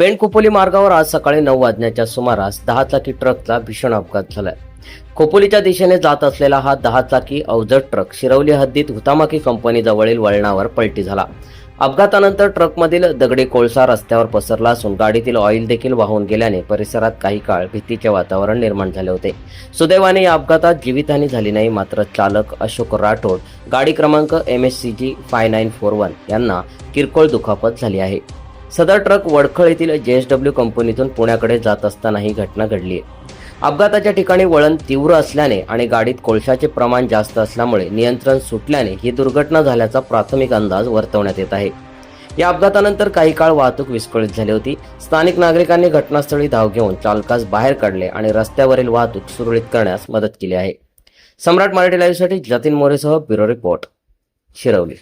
पेणखोपोली मार्गावर आज सकाळी नऊ वाजण्याच्या सुमारास दहा चाकी ट्रकचा भीषण अपघात झालाय. खोपोलीच्या दिशेने जात असलेला हा दहा चाकी अवजड ट्रक शिरवली हद्दीत हुतामाकी कंपनीजवळील वळणावर पलटी झाला. अपघातानंतर ट्रकमधील दगडी कोळसा रस्त्यावर पसरला असून गाडीतील ऑइल देखील वाहून गेल्याने परिसरात काही काळ भीतीचे वातावरण निर्माण झाले होते. सुदैवाने या अपघातात जीवितहानी झाली नाही मात्र चालक अशोक राठोड गाडी क्रमांक M S C G five nine four one यांना किरकोळ दुखापत झाली आहे. सदर ट्रक वडखळ येथील जे एस डब्ल्यू कंपनीतून पुण्याकडे जात असताना ही घटना घडली आहे. अपघाताच्या ठिकाणी वळण तीव्र असल्याने आणि गाडीत कोळशाचे प्रमाण जास्त असल्यामुळे नियंत्रण सुटल्याने ही दुर्घटना झाल्याचा प्राथमिक अंदाज वर्तवण्यात येत आहे. या अपघातानंतर काही काळ वाहतूक विस्कळीत झाली होती. स्थानिक नागरिकांनी घटनास्थळी धाव घेऊन चालकास बाहेर काढले आणि रस्त्यावरील वाहतूक सुरळीत करण्यास मदत केली आहे. सम्राट मराठी लाईव्हसाठी जतीन मोरेसह ब्युरो रिपोर्ट शिरवली.